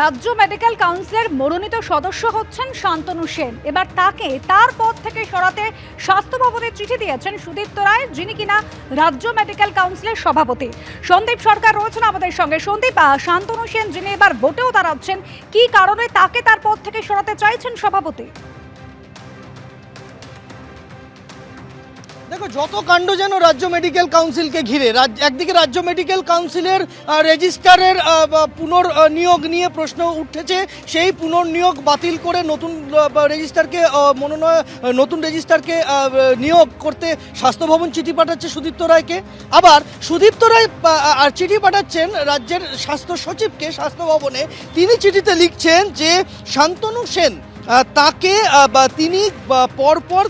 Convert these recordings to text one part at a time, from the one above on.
রাজ্য মেডিকেল কাউন্সিলের মনোনীত সদস্য হচ্ছেন শান্তনু সেন। এবার তাকে তার পদ থেকে সরাতে স্বাস্থ্য ভবনে চিঠি দিয়েছেন সুদীপ্ত রায়, যিনি কিনা রাজ্য মেডিকেল কাউন্সিলের সভাপতি। সন্দীপ সরকার রয়েছেন আমাদের সঙ্গে। সন্দীপ শান্তনু সেন, যিনি এবার ভোটেও দাঁড়াচ্ছেন, কি কারণে তাকে তার পদ থেকে সরাতে চাইছেন সভাপতি? দেখো যত কাণ্ড যেন রাজ্য মেডিকেল কাউন্সিলকে ঘিরে একদিকে রাজ্য মেডিকেল কাউন্সিলের আহ, পুনর্নিয়োগ নিয়ে প্রশ্ন উঠেছে সেই পুনর্নিয়োগ বাতিল করে নতুন রেজিস্ট্রারকে মনোনয়ন নতুন রেজিস্ট্রারকে আহ, নিয়োগ করতে স্বাস্থ্য ভবন চিঠি পাঠাচ্ছে সুদীপ্ত রায়কে। আবার সুদীপ্ত রায় আর চিঠি পাঠাচ্ছেন রাজ্যের স্বাস্থ্য সচিবকে স্বাস্থ্য ভবনে তিনি চিঠিতে লিখছেন যে শান্তনু সেন তাকে তিনি পরপর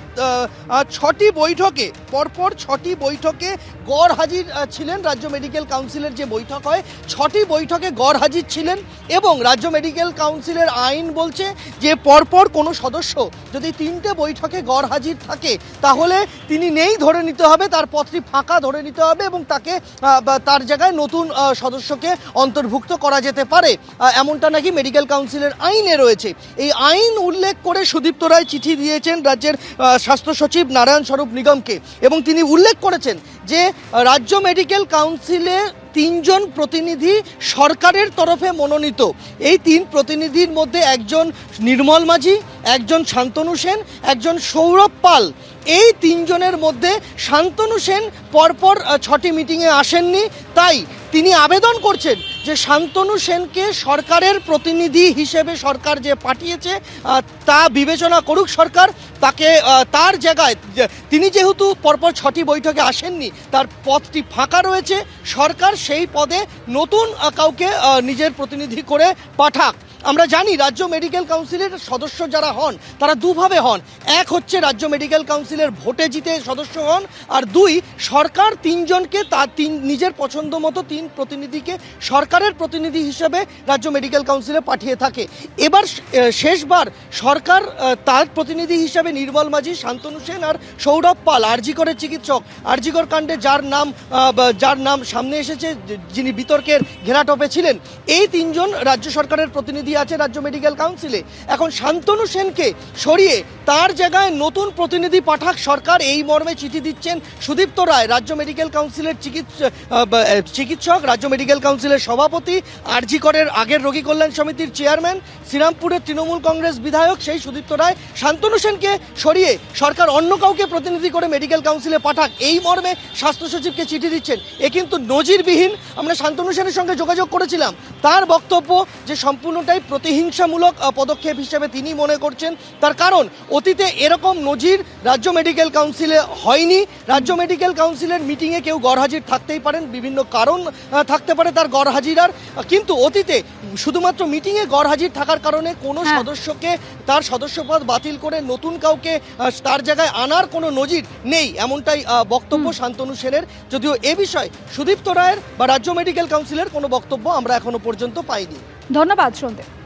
ছটি বৈঠকে, পরপর ছটি বৈঠকে গড় হাজির ছিলেন রাজ্য মেডিকেল কাউন্সিলের যে বৈঠক হয়, ছটি বৈঠকে গড় হাজির ছিলেন এবং রাজ্য মেডিকেল কাউন্সিলের আইন বলছে যে পরপর কোনো সদস্য যদি তিনটে বৈঠকে গড় হাজির থাকে, তাহলে তিনি নেই ধরে নিতে হবে, তার পথটি ফাঁকা ধরে নিতে হবে এবং তাকে তার জায়গায় নতুন সদস্যকে অন্তর্ভুক্ত করা যেতে পারে। এমনটা নাকি মেডিকেল কাউন্সিলের আইনে রয়েছে। এই আইন উল্লেখ করে সুদীপ্ত রায় চিঠি দিয়েছেন রাজ্যের স্বাস্থ্য সচিব নারায়ণ স্বরূপ নিগমকে এবং তিনি উল্লেখ করেছেন যে রাজ্য মেডিকেল কাউন্সিলে তিনজন প্রতিনিধি সরকারের তরফে মনোনীত। এই তিন প্রতিনিধির মধ্যে একজন নির্মল মাঝি, একজন শান্তনু সেন, একজন সৌরভ পাল। এই তিনজনের মধ্যে শান্তনু সেন পরপর ছটি মিটিংয়ে আসেননি। তাই তিনি আবেদন করছেন যে শান্তনু সেনকে সরকারের প্রতিনিধি হিসেবে সরকার যে পাঠিয়েছে তা বিবেচনা করুক সরকার। তাকে তার জায়গায় তিনি যেহেতু পরপর ছটি বৈঠকে আসেননি, তার পদটি ফাঁকা রয়েছে। সরকার সেই পদে নতুন কাউকে নিজের প্রতিনিধি করে পাঠাক। আমরা জানি রাজ্য মেডিকেল কাউন্সিলের সদস্য যারা হন, তারা দুভাবে হন। এক হচ্ছে রাজ্য মেডিকেল কাউন্সিলের ভোটে জিতে সদস্য হন, আর দুই, সরকার তিনজনকে তার তিন, নিজের পছন্দ মতো তিন প্রতিনিধিকে সরকারের প্রতিনিধি হিসেবে রাজ্য মেডিকেল কাউন্সিলে পাঠিয়ে থাকে। এবার শেষবার সরকার তার প্রতিনিধি হিসেবে নির্মল মাঝি, শান্তনু সেন আর সৌরভ পাল আরজিকরের চিকিৎসক। আরজিকর কাণ্ডে যার নাম যার নাম সামনে এসেছে, যিনি বিতর্কের ঘেরাটপে ছিলেন। এই তিনজন রাজ্য সরকারের প্রতিনিধি আছে রাজ্য মেডিকেল কাউন্সিলে। এখন শান্তনু সেনকে সরিয়ে তার জায়গায় নতুন প্রতিনিধি পাঠাক সরকার এই মর্মে চিঠি দিচ্ছেন সুদীপ্ত রায়, রাজ্য মেডিকেল কাউন্সিলের চিকিৎসক, রাজ্য মেডিকেল কাউন্সিলের সভাপতি, আরজি করের আগের রোগী কল্যাণ সমিতির চেয়ারম্যান, শ্রীরামপুরের তৃণমূল কংগ্রেস বিধায়ক সেই সুদীপ্ত রায়। শান্তনু সেনকে সরিয়ে সরকার অন্য কাউকে প্রতিনিধি করে মেডিকেল কাউন্সিলে পাঠাক, এই মর্মে স্বাস্থ্য সচিবকে চিঠি দিচ্ছেন। এ কিন্তু নজিরবিহীন। আমরা শান্তনু সেনের সঙ্গে যোগাযোগ করেছিলাম। তার বক্তব্য যে সম্পূর্ণটাই প্রতিহিংসামূলক পদক্ষেপ হিসেবে তিনি মনে করছেন। তার কারণ অতীতে এরকম নজির রাজ্য মেডিকেল কাউন্সিলে হয়নি। রাজ্য মেডিকেল কাউন্সিলের মিটিংয়ে কেউ গড়হাজির থাকতেই পারেন বিভিন্ন কারণ থাকতে পারে তার গড়হাজিরার কিন্তু অতীতে শুধুমাত্র মিটিংয়ে গড়হাজির থাকার কারণে কোনো হ্যাঁ। সদস্যকে তার সদস্যপদ বাতিল করে নতুন কাউকে তার জায়গায় আনার কোনো নজির নেই এমনটাই বক্তব্য শান্তনু সেনের। যদিও এ বিষয়ে সুদীপ্ত রায়ের বা রাজ্য মেডিকেল কাউন্সিলের কোনো বক্তব্য আমরা এখনও পর্যন্ত পাইনি। ধন্যবাদ সন্দীপ